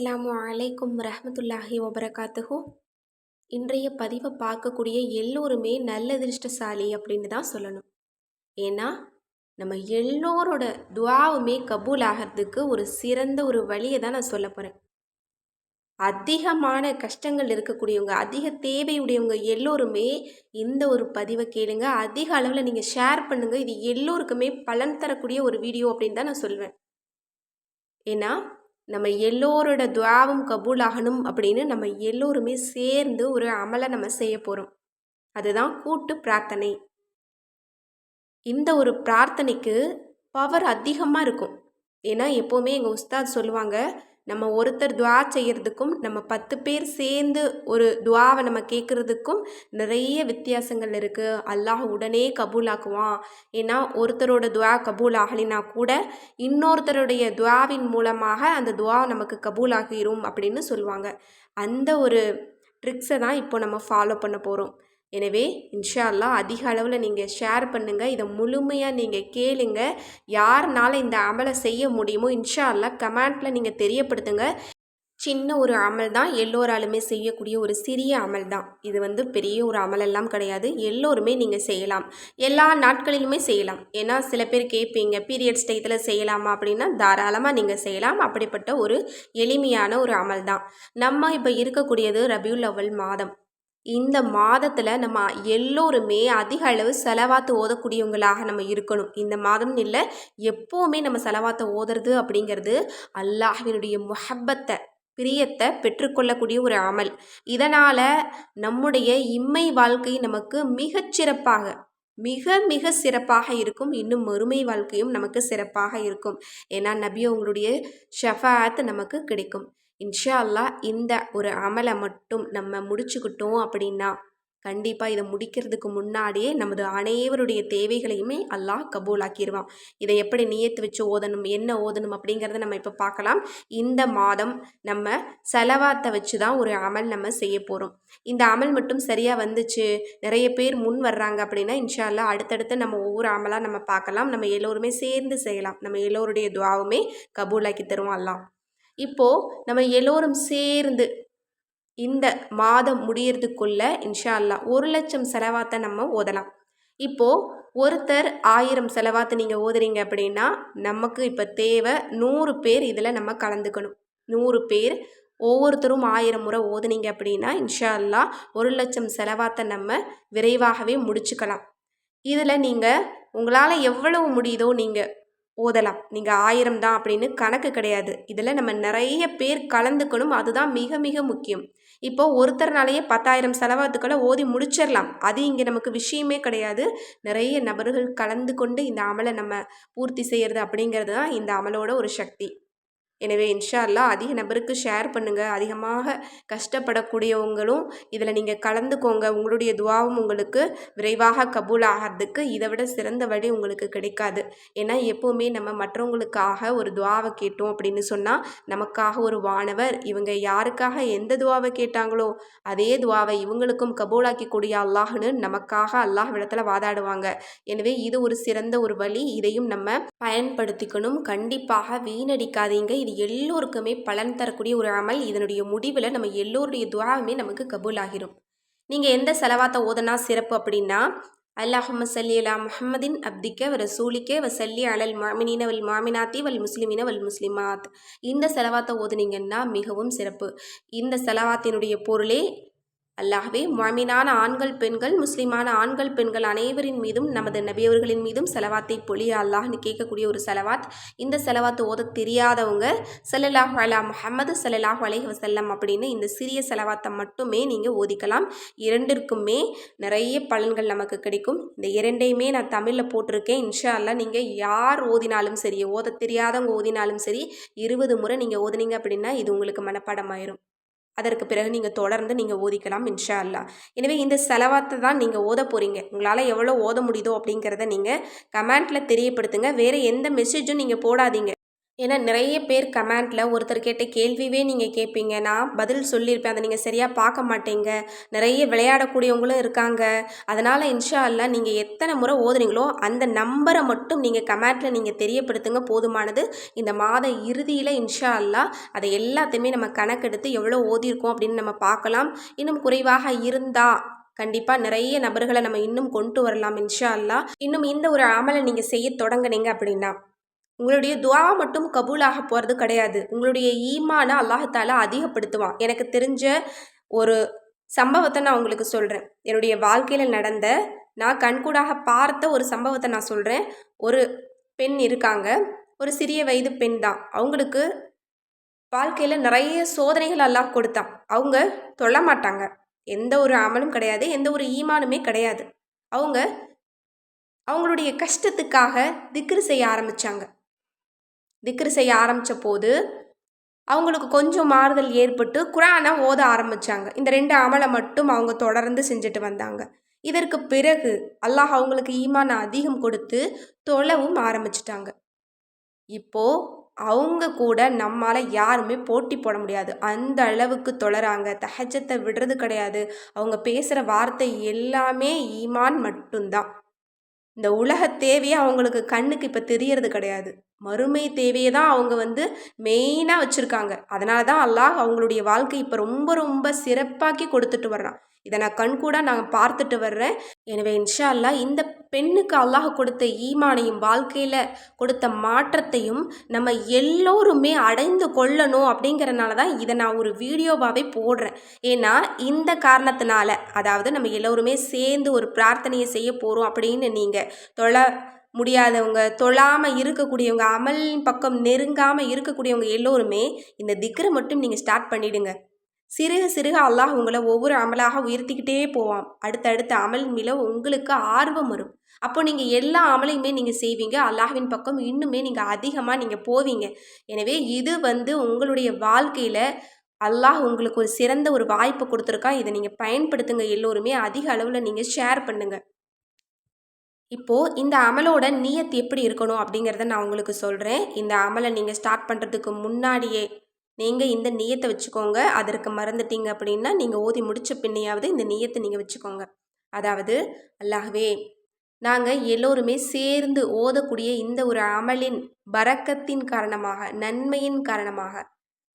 அஸ்ஸலாமு அலைக்கும் ரஹமத்துல்லாஹி வபரகாத்துஹு. இன்றைய பதிவை பார்க்கக்கூடிய எல்லோருமே நல்லதிர்ஷ்டசாலி அப்படின்னு தான் சொல்லணும். ஏன்னா நம்ம எல்லோரோட துவாவுமே கபூல் ஆகிறதுக்கு ஒரு சிறந்த ஒரு வழியை தான் நான் சொல்ல போகிறேன் அதிகமான கஷ்டங்கள் இருக்கக்கூடியவங்க அதிக தேவையுடையவங்க எல்லோருமே இந்த ஒரு பதிவை கேளுங்க. அதிக அளவில் நீங்கள் ஷேர் பண்ணுங்கள் இது எல்லோருக்குமே பலன் தரக்கூடிய ஒரு வீடியோ அப்படின்னு தான் நான் சொல்வேன். ஏன்னா நம்ம எல்லோரோட துவாவும் கபூல் ஆகணும் அப்படின்னு நம்ம எல்லோருமே சேர்ந்து ஒரு அமலை நம்ம செய்ய போகிறோம் அதுதான் கூட்டு பிரார்த்தனை. இந்த ஒரு பிரார்த்தனைக்கு பவர் அதிகமாக இருக்கும். ஏன்னா எப்போவுமே எங்கள் உஸ்தாத் சொல்லுவாங்க நம்ம ஒருத்தர் துவா செய்கிறதுக்கும் நம்ம பத்து பேர் சேர்ந்து ஒரு துவாவை நம்ம கேட்குறதுக்கும் நிறைய வித்தியாசங்கள் இருக்குது அல்லாஹ் உடனே கபூலாக்குவான். ஏன்னா ஒருத்தரோட துவா கபூல் ஆகலினா கூட இன்னொருத்தருடைய துவாவின் மூலமாக அந்த துவா நமக்கு கபூல் ஆகிரும் அப்படின்னு சொல்லுவாங்க. அந்த ஒரு ட்ரிக்ஸை தான் இப்போ நம்ம ஃபாலோ பண்ண போகிறோம் எனவே இன்ஷா அதிக அளவில் நீங்கள் ஷேர் பண்ணுங்கள் இதை முழுமையாக நீங்கள் கேளுங்க. யாருனால இந்த அமலை செய்ய முடியுமோ இன்ஷா அல்லாஹ் கமெண்ட்டில் நீங்கள் தெரியப்படுத்துங்க. சின்ன ஒரு அமல் தான் எல்லோராலுமே செய்யக்கூடிய ஒரு சிறிய அமல் தான். இது வந்து பெரிய ஒரு அமலெல்லாம் கிடையாது. எல்லோருமே நீங்கள் செய்யலாம். எல்லா நாட்களிலுமே செய்யலாம். ஏன்னா சில பேர் கேட்பீங்க பீரியட்ஸ் டயத்தில் செய்யலாமா? அப்படின்னா தாராளமாக நீங்கள் செய்யலாம். அப்படிப்பட்ட ஒரு எளிமையான ஒரு அமல் தான். நம்ம இப்போ இருக்கக்கூடியது ரபியுல் அவல் மாதம். இந்த மாதத்தில் நம்ம எல்லோருமே அதிக அளவு செலவாத்து ஓதக்கூடியவங்களாக நம்ம இருக்கணும். இந்த மாதம் இல்லை எப்போவுமே நம்ம செலவாத்தை ஓதுறது அப்படிங்கிறது அல்லாஹினுடைய முஹப்பத்தை பிரியத்தை பெற்றுக்கொள்ளக்கூடிய ஒரு அமல். இதனால் நம்முடைய இம்மை வாழ்க்கை நமக்கு மிகச்சிறப்பாக மிக மிக சிறப்பாக இருக்கும். இன்னும் மறுமை வாழ்க்கையும் நமக்கு சிறப்பாக இருக்கும். ஏன்னா நபி உங்களுடைய ஷஃபாத் நமக்கு கிடைக்கும். இன்ஷா அல்லா இந்த ஒரு அமலை மட்டும் நம்ம முடிச்சுக்கிட்டோம் அப்படின்னா கண்டிப்பாக இதை முடிக்கிறதுக்கு முன்னாடியே நமது அனைவருடைய தேவைகளையுமே அல்லாஹ் கபூலாக்கிடுவான் இதை எப்படி நியத்து வச்சு ஓதணும் என்ன ஓதணும் அப்படிங்கிறத நம்ம இப்போ பார்க்கலாம். இந்த மாதம் நம்ம செலவாத்தை வச்சு தான் ஒரு அமல் நம்ம செய்ய போகிறோம் இந்த அமல் மட்டும் சரியாக வந்துச்சு நிறைய பேர் முன் வர்றாங்க அப்படின்னா இன்ஷால்லா அடுத்தடுத்து நம்ம ஒவ்வொரு அமலாக நம்ம பார்க்கலாம். நம்ம எல்லோருமே சேர்ந்து செய்யலாம். நம்ம எல்லோருடைய துவாவுமே கபூலாக்கி தருவோம் அல்லாம் இப்போது நம்ம எல்லோரும் சேர்ந்து இந்த மாதம் முடியறதுக்குள்ள இன்ஷா அல்லா ஒரு லட்சம் செலவாத்தை நம்ம ஓதலாம். இப்போது ஒருத்தர் ஆயிரம் செலவாத்து நீங்கள் ஓதுறீங்க அப்படின்னா நமக்கு இப்போ தேவை நூறு பேர் இதில் நம்ம கலந்துக்கணும். நூறு பேர் ஒவ்வொருத்தரும் ஆயிரம் முறை ஓதுனீங்க அப்படின்னா இன்ஷா அல்லா ஒரு லட்சம் செலவாத்தை நம்ம விரைவாகவே முடிச்சுக்கலாம். இதில் நீங்கள் உங்களால் எவ்வளவு முடியுதோ நீங்கள் ஓதலாம் நீங்கள் ஆயிரம் தான் அப்படின்னு கணக்கு கிடையாது. இதில் நம்ம நிறைய பேர் கலந்துக்கணும். அதுதான் மிக மிக முக்கியம். இப்போது ஒருத்தர்னாலேயே பத்தாயிரம் செலவாத்துக்களை ஓதி முடிச்சிடலாம். அது இங்கே நமக்கு விஷயமே கிடையாது. நிறைய நபர்கள் கலந்து கொண்டு இந்த அமலை நம்ம பூர்த்தி செய்கிறது அப்படிங்கிறது தான் இந்த அமலோட ஒரு சக்தி. எனவே இன்ஷா அல்லா அதிக நபருக்கு ஷேர் பண்ணுங்கள் அதிகமாக கஷ்டப்படக்கூடியவங்களும் இதில் நீங்கள் கலந்துக்கோங்க. உங்களுடைய துவாவும் உங்களுக்கு விரைவாக கபூல் ஆகிறதுக்கு இதை விட சிறந்த வழி உங்களுக்கு கிடைக்காது. ஏன்னா எப்போவுமே நம்ம மற்றவங்களுக்காக ஒரு துவாவை கேட்டோம் அப்படின்னு சொன்னால் நமக்காக ஒரு வானவர் இவங்க யாருக்காக எந்த துவாவை கேட்டாங்களோ அதே துவாவை இவங்களுக்கும் கபூலாக்கக்கூடிய அல்லாஹ்னு நமக்காக அல்லாஹ் விடத்தில் வாதாடுவாங்க. எனவே இது ஒரு சிறந்த ஒரு வழி. இதையும் நம்ம பயன்படுத்திக்கணும். கண்டிப்பாக வீணடிக்காதீங்க. இது இது எல்லோருக்குமே பலன் தரக்கூடிய ஒரு அமல். இதனுடைய முடிவில் நம்ம எல்லோருடைய துவாவுமே நமக்கு கபூல் ஆகிரும் நீங்கள் எந்த செலவாத்தை ஓதனா சிறப்பு அப்படின்னா அல்லாஹும சல்லி அலா முஹம்மதின் அப்திக்க வ ரசூலிக்க வ சல்லி அலல் மாமினின வல் மாமினாத்தி வல் முஸ்லிமின வல் முஸ்லிமாத். இந்த செலவாத்தை ஓதுனீங்கன்னா மிகவும் சிறப்பு. இந்த செலவாத்தினுடைய பொருளே அல்லாஹ்வே மாமினான ஆண்கள் பெண்கள் முஸ்லிமான ஆண்கள் பெண்கள் அனைவரின் மீதும் நமது நபியவர்களின் மீதும் செலவாத்தை பொழிய அல்லாஹ்னு கேட்கக்கூடிய ஒரு செலவாத். இந்த செலவாத்தை ஓத தெரியாதவங்க செல்லல்லாஹ் அலா முஹம்மது செல்லல்லாஹ் அலைஹி வசல்லம் அப்படின்னு இந்த சிறிய செலவாத்தை மட்டுமே நீங்கள் ஓதிக்கலாம். இரண்டிற்குமே நிறைய பலன்கள் நமக்கு கிடைக்கும். இந்த இரண்டையுமே நான் தமிழில் போட்டிருக்கேன். இன்ஷா அல்லா நீங்கள் யார் ஓதினாலும் சரி ஓத தெரியாதவங்க ஓதினாலும் சரி இருபது முறை நீங்கள் ஓதுனீங்க அப்படின்னா இது உங்களுக்கு மனப்பாடமாயிரும். அதற்கு பிறகு நீங்கள் தொடர்ந்து நீங்கள் ஓதிக்கலாம் இன்ஷா அல்லா எனவே இந்த செலவாத்தை தான் நீங்கள் ஓத போகிறீங்க உங்களால் எவ்வளோ ஓத முடியுதோ அப்படிங்கிறத நீங்கள் கமெண்ட்டில் தெரியப்படுத்துங்க. வேறு எந்த மெசேஜும் நீங்கள் போடாதீங்க. ஏன்னா நிறைய பேர் கமெண்ட்டில் ஒருத்தர் கேட்ட கேள்வியே நீங்கள் கேட்பீங்க நான் பதில் சொல்லியிருப்பேன். அதை நீங்கள் சரியாக பார்க்க மாட்டேங்க. நிறைய விளையாடக்கூடியவங்களும் இருக்காங்க. அதனால் இன்ஷா அல்லா நீங்கள் எத்தனை முறை ஓதுறீங்களோ அந்த நம்பரை மட்டும் நீங்கள் கமெண்ட்டில் நீங்கள் தெரியப்படுத்துங்க. போதுமானது. இந்த மாத இறுதியில் இன்ஷா அல்லா அதை எல்லாத்தையுமே நம்ம கணக்கெடுத்து எவ்வளோ ஓதியிருக்கோம் அப்படின்னு நம்ம பார்க்கலாம். இன்னும் குறைவாக இருந்தால் கண்டிப்பாக நிறைய நபர்களை நம்ம இன்னும் கொண்டு வரலாம் இன்ஷா அல்லா இன்னும் இந்த ஒரு அமலை நீங்கள் செய்ய தொடங்குனீங்க அப்படின்னா உங்களுடைய துவா மட்டும் கபூலாக போகிறது கிடையாது. உங்களுடைய ஈமான அல்லாஹால அதிகப்படுத்துவான். எனக்கு தெரிஞ்ச ஒரு சம்பவத்தை நான் உங்களுக்கு சொல்கிறேன் என்னுடைய வாழ்க்கையில் நடந்த நான் கண்கூடாக பார்த்த ஒரு சம்பவத்தை நான் சொல்கிறேன் ஒரு பெண் இருக்காங்க. ஒரு சிறிய வயது பெண் தான். அவங்களுக்கு வாழ்க்கையில் நிறைய சோதனைகள் எல்லாம் கொடுத்தான். அவங்க தொல்ல மாட்டாங்க. எந்த ஒரு அமலும் கிடையாது. எந்த ஒரு ஈமானுமே கிடையாது. அவங்க அவங்களுடைய கஷ்டத்துக்காக திக்ரு செய்ய ஆரம்பித்தாங்க திக்ரு செய்ய ஆரம்பித்த போது அவங்களுக்கு கொஞ்சம் மாறுதல் ஏற்பட்டு குரானை ஓத ஆரம்பித்தாங்க இந்த ரெண்டு அமலை மட்டும் அவங்க தொடர்ந்து செஞ்சுட்டு வந்தாங்க. இதற்கு பிறகு அல்லாஹ் அவங்களுக்கு ஈமான அதிகம் கொடுத்து தொழவும் ஆரம்பிச்சிட்டாங்க. இப்போது அவங்க கூட நம்மால் யாருமே போட்டி போட முடியாது. அந்த அளவுக்கு தொழறாங்க. தஹஜத்தை விடுறது கிடையாது. அவங்க பேசுகிற வார்த்தை எல்லாமே ஈமான் மட்டும்தான். இந்த உலக தேவையே அவங்களுக்கு கண்ணுக்கு இப்போ தெரியறது கிடையாது. மறுமை தேவையை தான் அவங்க வந்து மெயினாக வச்சுருக்காங்க. அதனால தான் அல்லாஹ் அவங்களுடைய வாழ்க்கை இப்போ ரொம்ப ரொம்ப சிறப்பாக்கி கொடுத்துட்டு வர்றான். இதை நான் கண்கூட நான் பார்த்துட்டு வர்றேன். எனவே இன்ஷா அல்லா இந்த பெண்ணுக்கு அல்லாஹ் கொடுத்த ஈமானையும் வாழ்க்கையில் கொடுத்த மாற்றத்தையும் நம்ம எல்லோருமே அடைந்து கொள்ளணும் அப்படிங்கிறனால தான் இதை நான் ஒரு வீடியோவாகவே போடுறேன். ஏன்னா இந்த காரணத்தினால அதாவது நம்ம எல்லோருமே சேர்ந்து ஒரு பிரார்த்தனையை செய்ய போகிறோம் அப்படின்னு நீங்கள் தொலை முடியாதவங்க தொழாமல் இருக்கக்கூடியவங்க அமல் பக்கம் நெருங்காமல் இருக்கக்கூடியவங்க எல்லோருமே இந்த திக்கரை மட்டும் நீங்கள் ஸ்டார்ட் பண்ணிவிடுங்க சிறுக சிறுக அல்லாஹ் உங்களை ஒவ்வொரு அமலாக உயர்த்திக்கிட்டே போவான். அடுத்தடுத்த அமல் மேல உங்களுக்கு ஆர்வம் வரும். அப்போ நீங்கள் எல்லா அமலையுமே நீங்கள் செய்வீங்க. அல்லாஹ்வின் பக்கம் இன்னுமே நீங்கள் அதிகமாக நீங்கள் போவீங்க. எனவே இது வந்து உங்களுடைய வாழ்க்கையில் அல்லாஹ் உங்களுக்கு ஒரு சிறந்த ஒரு வாய்ப்பு கொடுத்துருக்கா. இதை நீங்கள் பயன்படுத்துங்க எல்லோருமே. அதிக அளவில் நீங்கள் ஷேர் பண்ணுங்கள் இப்போது இந்த அமலோட நியத் எப்படி இருக்கணும் அப்படிங்கிறத நான் உங்களுக்கு சொல்கிறேன் இந்த அமலை நீங்கள் ஸ்டார்ட் பண்ணுறதுக்கு முன்னாடியே நீங்கள் இந்த நியத்தை வச்சுக்கோங்க. அதற்கு மறந்துட்டீங்க அப்படின்னா நீங்கள் ஓதி முடித்த பின்னையாவது இந்த நியத்தை நீங்கள் வச்சுக்கோங்க. அதாவது அல்லாகவே நாங்கள் எல்லோருமே சேர்ந்து ஓதக்கூடிய இந்த ஒரு அமலின் பறக்கத்தின் காரணமாக நன்மையின் காரணமாக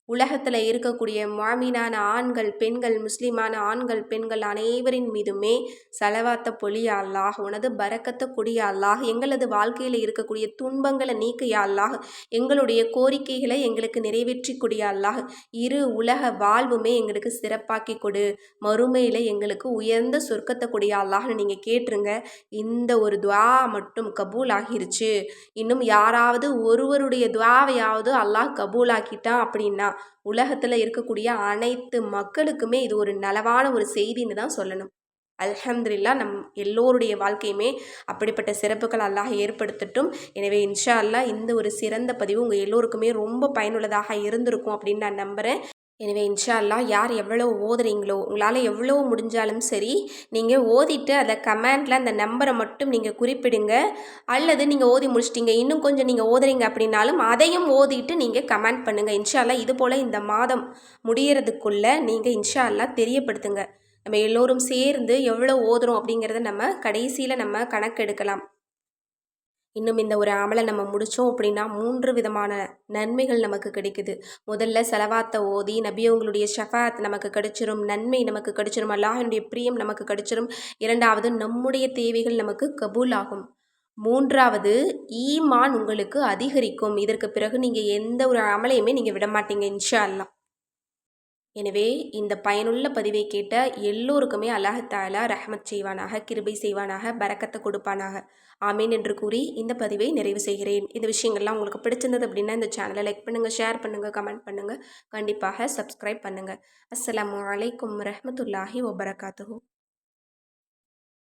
உலகத்தில் இருக்கக்கூடிய மாமீனான ஆண்கள் பெண்கள் முஸ்லீமான ஆண்கள் பெண்கள் அனைவரின் மீதுமே செலவாத்த பொழிய அல்லாஹ் உனது பறக்கத்த கொடிய அல்லாஹ் எங்களது வாழ்க்கையில் இருக்கக்கூடிய துன்பங்களை நீக்கிய அல்லாஹ் எங்களுடைய கோரிக்கைகளை எங்களுக்கு நிறைவேற்றி கொடிய அல்லாஹ் இரு உலக வாழ்வுமே எங்களுக்கு சிறப்பாக்கி கொடு மறுமையில் எங்களுக்கு உயர்ந்த சொர்க்கத்தை கொடிய அல்லாஹ்னு நீங்கள் கேட்டுருங்க இந்த ஒரு துவா மட்டும் கபூல் ஆகிருச்சு இன்னும் யாராவது ஒருவருடைய துவாவையாவது அல்லாஹ் கபூல் ஆக்கிட்டான் அப்படின்னா உலகத்தில் இருக்கக்கூடிய அனைத்து மக்களுக்குமே இது ஒரு நலவான ஒரு செய்தின்னு தான் சொல்லணும். அல்ஹம்துல்லா நம் எல்லோருடைய வாழ்க்கையுமே அப்படிப்பட்ட சிறப்புகள் அல்லாஹ் ஏற்படுத்தட்டும். எனவே இன்ஷா அல்லா இந்த ஒரு சிறந்த பதிவு உங்கள் எல்லோருக்குமே ரொம்ப பயனுள்ளதாக இருந்திருக்கும் அப்படின்னு நான் நம்புகிறேன் எனவே இன்ஷால்லா யார் எவ்வளோ ஓதுறீங்களோ உங்களால் எவ்வளோ முடிஞ்சாலும் சரி நீங்கள் ஓதிட்டு அதை கமெண்டில் அந்த நம்பரை மட்டும் நீங்கள் குறிப்பிடுங்க. அல்லது நீங்கள் ஓதி முடிச்சிட்டிங்க இன்னும் கொஞ்சம் நீங்கள் ஓதுறீங்க அப்படின்னாலும் அதையும் ஓதிட்டு நீங்கள் கமெண்ட் பண்ணுங்கள் இன்ஷால்லா இது போல் இந்த மாதம் முடியறதுக்குள்ளே நீங்கள் இன்ஷால்லா தெரியப்படுத்துங்க. நம்ம எல்லோரும் சேர்ந்து எவ்வளோ ஓதுறோம் அப்படிங்கிறத நம்ம கடைசியில் நம்ம கணக்கெடுக்கலாம். இன்னும் இந்த ஒரு அமலை நம்ம முடித்தோம் அப்படின்னா மூன்று விதமான நன்மைகள் நமக்கு கிடைக்குது. முதல்ல செலவாத்தை ஓதி நபியவங்களுடைய ஷஃபாத் நமக்கு கிடைச்சிரும் நன்மை நமக்கு கிடைச்சிரும் அல்லாஹனுடைய பிரியம் நமக்கு கிடைச்சிரும். இரண்டாவது நம்முடைய தேவைகள் நமக்கு கபூல் ஆகும் மூன்றாவது ஈமான் உங்களுக்கு அதிகரிக்கும். இதற்கு பிறகு நீங்கள் எந்த ஒரு அமலையுமே நீங்கள் விட மாட்டீங்க இன்ஷா அல்லா எனவே இந்த பயனுள்ள பதிவை கேட்ட எல்லோருக்குமே அல்லாஹாலா ரஹமத் செய்வானாக கிருபை செய்வானாக பறக்கத்தை கொடுப்பானாக. ஆமீன் என்று கூறி இந்த பதிவை நிறைவு செய்கிறேன். இந்த விஷயங்கள்லாம் உங்களுக்கு பிடிச்சிருந்தது அப்படின்னா இந்த சேனலை லைக் பண்ணுங்கள் ஷேர் பண்ணுங்கள் கமெண்ட் பண்ணுங்கள் கண்டிப்பாக சப்ஸ்கிரைப் பண்ணுங்கள் அஸ்லாம் வலைக்கம் ரஹமத்துல்லாஹி வபரகாத்து